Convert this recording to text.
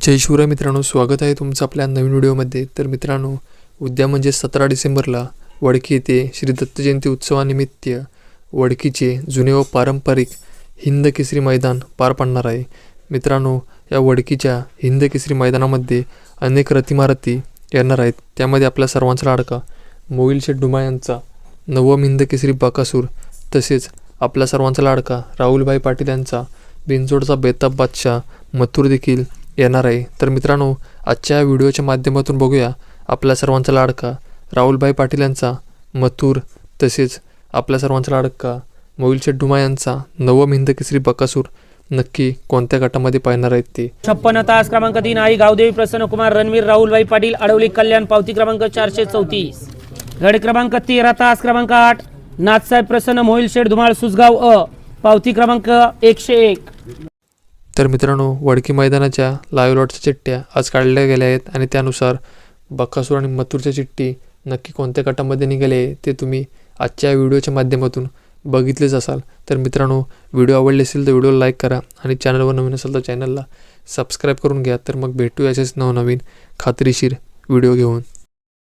जय शिवराय मित्रांनो स्वागत आहे तुमचं आपल्या नवीन व्हिडिओमध्ये. तर मित्रांनो उद्या म्हणजे सतरा डिसेंबरला वडकी येथे श्री दत्त जयंती उत्सवानिमित्त वडकीचे जुने व पारंपरिक हिंद केसरी मैदान पार पडणार आहे. मित्रांनो या वडकीच्या हिंद केसरी मैदानामध्ये अनेक रतिमारती येणार आहेत. त्यामध्ये आपल्या सर्वांचा लाडका मोईल शेठ डुमा यांचा नवम हिंद केसरी बकासूर तसेच आपल्या सर्वांचा लाडका राहुलभाई पाटील यांचा बिनजोडचा बेताब बादशाह मथुर देखील येणार आहे. तर मित्रांनो आजच्या व्हिडिओच्या माध्यमातून बघूया आपल्या सर्वांचा लाडका राहुलभाई पाटील यांचा मथुर तसेच आपल्या सर्वांचा लाडका मोईल डुमा यांचा नवम हिंद केसरी बकासूर नक्की कोणत्या गटामध्ये पाहणार आहेत ते? छप्पन्न तास क्रमांक तीन आई गावदेवी प्रसन्न कुमार रणवीर राहुलभाई पाटील अडवली कल्याण पावती क्रमांक चारशे चौतीस. गड क्रमांक तेरा तास क्रमांक आठ नाथसाहेब प्रसन्न मोहिल शेठ धुमाळ सुसगाव अ पावती क्रमांक एकशे एक. तर मित्रांनो वडकी मैदानाच्या लाईव्ह लॉटच्या चिठ्ठ्या आज काढल्या गेल्या आहेत आणि त्यानुसार बक्कासूर आणि मथुरच्या चिठ्ठी नक्की कोणत्या गटामध्ये निघाले आहे ते तुम्ही आजच्या व्हिडिओच्या माध्यमातून बघितलेच असाल. तर मित्रांनो व्हिडिओ आवडले असेल तर व्हिडिओला लाईक करा आणि चॅनलवर नवीन असेल तर चॅनलला सबस्क्राईब करून घ्या. तर मग भेटू असेच नवनवीन खात्रीशीर व्हिडिओ घेऊन.